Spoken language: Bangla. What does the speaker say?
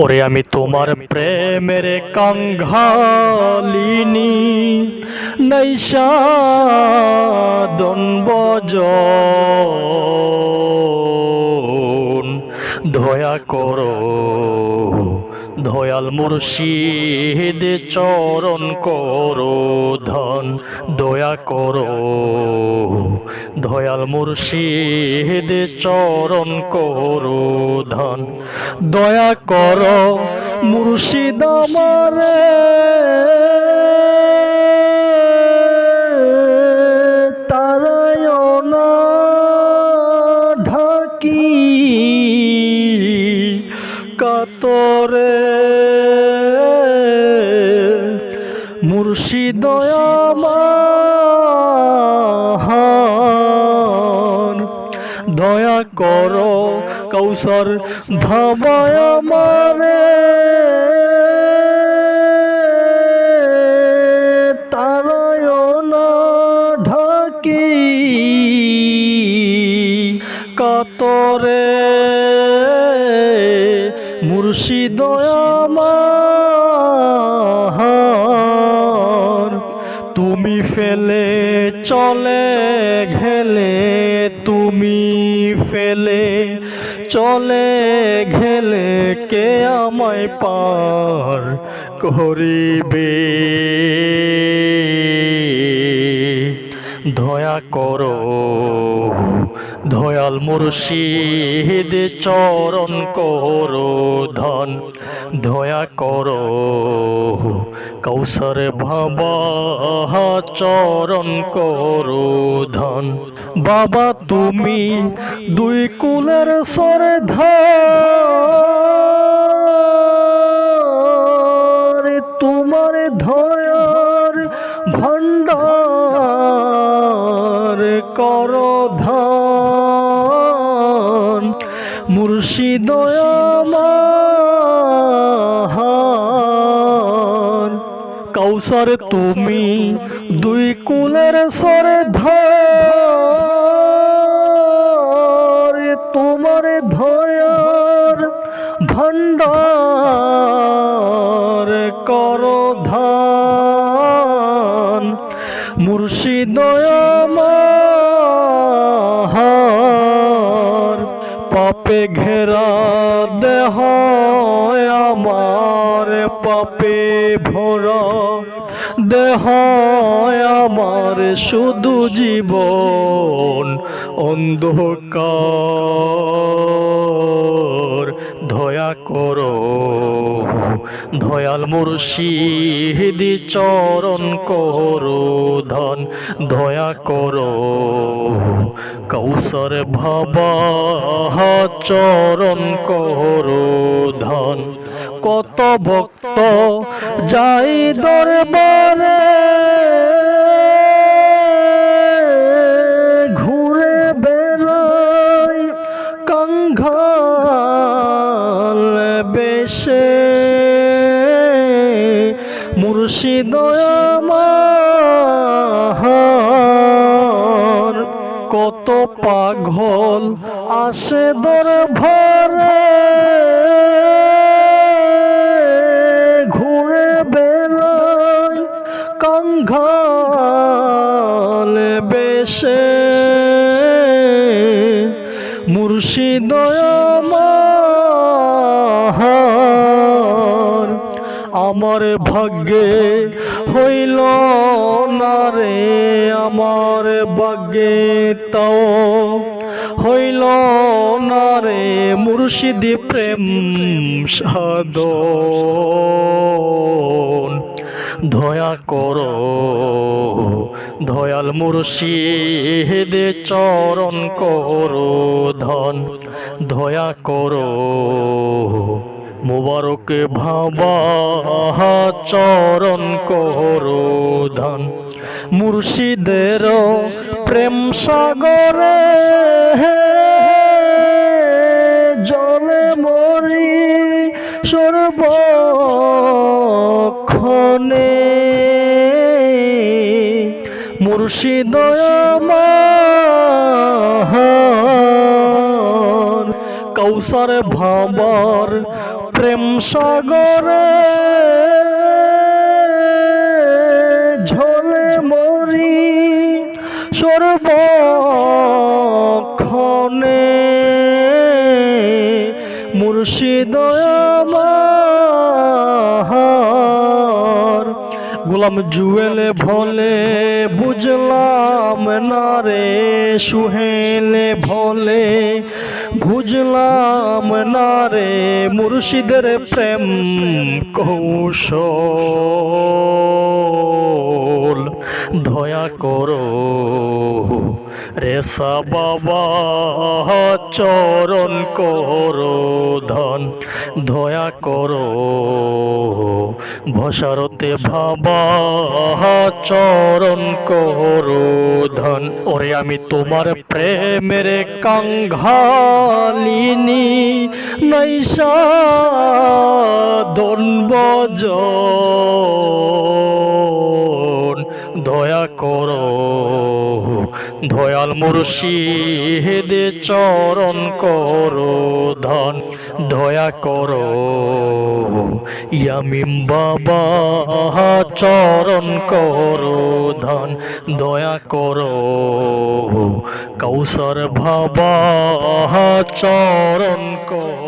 ওরে আমি তোমার প্রেমের কঙ্ঘালিনি নৈশা দনবজ। দয়া করো। দয়াল মুর্শিদ, চরণ করো ধন। দয়া করো। দয়াল মুর্শিদ, চরণ করো ধন। দয়া করো মুর্শিদ আমারে। মুর্শিদ দয়া করো কৌসর ভাবায় ঢাকি কাতরে। মুর্শিদ চলে ঘেলে তুমি ফেলে চলে ঘেলে কে আমায় পার করিবে? দয়া করো। দয়াল মুর্শিদ, চরণ করো ধন। দয়া করো। কৌসর বাবা, চরণ করো ধন। বাবা, তুমি দুই কুলের সরে ধর তোমার ধয়ার কর ধান, মুর্শিদ কৌসর তুমি দুই কুলের সর ধর তোমার ধয়ার ভণ্ডার কর ধান, মুর্শিদ পাপে ঘেরা দেহ আমার পাপে ভরা দেহ আমার। শুধু জীবন অন্ধকার দয়া করো। দয়াল মুর্শিদ, চরণ করো ধন, দয়া করো। কৌসর ভাবা, চরণ করো ধন। কত ভক্ত যাই দরবারে, ঘুরে বেড়াই কঙ্ঘাল আমার কত পাগল আসে দরবারে। ঘুরে বেড়াই কঙ্ঘাল বেশে। মুর্শিদ ভাগ্যে হইল না রে আমার ভাগ্যে তাও হইল না রে মুর্শিদি প্রেম সাধন। দয়া করো, দয়াল মুর্শিদ, চরণ করো ধন। দয়া করো মুবারক ভাবা চরণ করো ধন। মুর্শিদের প্রেম সাগরে জলে মরি সর্বক্ষণে। মুর্শিদ আমার কৌসর ভাবার প্রেম সাগরে ঝোলে মরি সর্বক্ষণে। মুর্শিদ আমার গোলাম জুয়েলে ভোলে বুঝলাম না রে, সুহেলে ভলে বুঝলাম না রে মুর্শিদের প্রেম কৌশল। দয়া করো। রেসা বাবা চরণ করো ধন, দয়া করো। ভসারতে ভাবা, চরণ করো ধন। ওরে আমি তোমার প্রেমের কাঙ্ঘালিনী নৈশা দনবজ দয়া করো। দয়াল মুর্শিদ, চরণ করো ধন। দয়া করো। ইয়ামিম বাবা, চরণ করো ধন। দয়া করো। কৌসর ভাবা চরণ করো